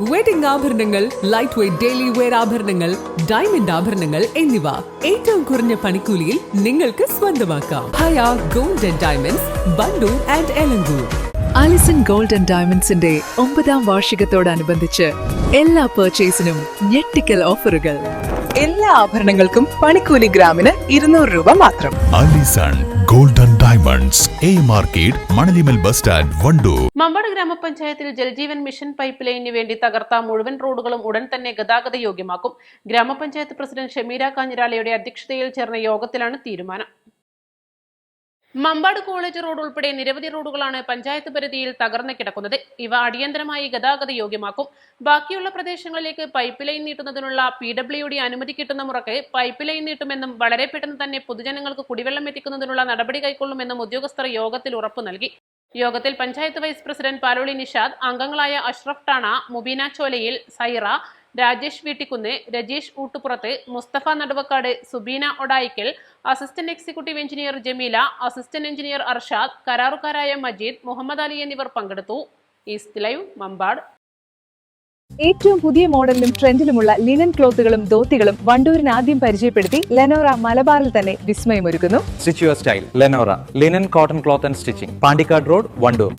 Wedding ആഭരണങ്ങൾ light weight daily wear ആഭരണങ്ങൾ diamond ആഭരണങ്ങൾ എന്നിവ. ഏറ്റവും കുറഞ്ഞ പണിക്കൂലിയിൽ നിങ്ങൾക്ക് സ്വന്തമാക്കാം. ഹയ gold and diamonds Vandoor and Elankur Alison gold and ഡയമണ്ട്സിന്റെ ഒമ്പതാം വാർഷികത്തോടനുബന്ധിച്ച് എല്ലാ പർച്ചേസിനും ഞെട്ടിക്കൽ ഓഫറുകൾ. എല്ലാ ആഭരണങ്ങൾക്കും പണിക്കൂലി ഗ്രാമിന് ഇരുന്നൂറ് രൂപ മാത്രം. Alison golden diamonds A market Manalimal bus stand Vandoor. Mambad ഗ്രാമപഞ്ചായത്തിൽ ജലജീവൻ മിഷൻ പൈപ്പ് ലൈനിന് വേണ്ടി തകർത്ത മുഴുവൻ റോഡുകളും ഉടൻ തന്നെ ഗതാഗത യോഗ്യമാക്കും. ഗ്രാമപഞ്ചായത്ത് പ്രസിഡന്റ് ഷമീര കാഞ്ഞിരാലയുടെ അധ്യക്ഷതയിൽ ചേർന്ന യോഗത്തിലാണ് തീരുമാനം. മമ്പാട് കോളേജ് റോഡ് ഉൾപ്പെടെ നിരവധി റോഡുകളാണ് പഞ്ചായത്ത് പരിധിയിൽ തകർന്നു കിടക്കുന്നത്. ഇവ അടിയന്തരമായി ഗതാഗത യോഗ്യമാക്കും. ബാക്കിയുള്ള പ്രദേശങ്ങളിലേക്ക് പൈപ്പ് ലൈൻ നീട്ടുന്നതിനുള്ള പി ഡബ്ല്യു ഡി അനുമതി കിട്ടുന്ന മുറക്ക് പൈപ്പ് ലൈൻ നീട്ടുമെന്നും വളരെ പെട്ടെന്ന് തന്നെ പൊതുജനങ്ങൾക്ക് കുടിവെള്ളം എത്തിക്കുന്നതിനുള്ള നടപടി കൈക്കൊള്ളുമെന്നും ഉദ്യോഗസ്ഥർ യോഗത്തിൽ ഉറപ്പു നൽകി. യോഗത്തിൽ പഞ്ചായത്ത് വൈസ് പ്രസിഡന്റ് പാലോളി നിഷാദ് അംഗങ്ങളായ Ashraf Tana Mubeena Cholayil Saira Rajesh Veettikkunnu Rajeesh Oottupurath Musthafa Naduvakkad Subeena Odayikkal assistant executive engineer Jameela assistant engineer Arshad കരാറുകാരായ Majeed Muhammad Ali എന്നിവർ പങ്കെടുത്തു. East Live Mambad. ഏറ്റവും പുതിയ മോഡലിലും ട്രെൻഡിലുമുള്ള ലിനൻ ക്ലോത്തുകളും ധോത്തികളും വണ്ടൂരിന് ആദ്യം പരിചയപ്പെടുത്തി ലെനോറ മലബാറിൽ തന്നെ വിസ്മയമൊരുക്കുന്നു. Stitch your style Lenora linen cotton cloth and stitching Pandikkad road Vandoor.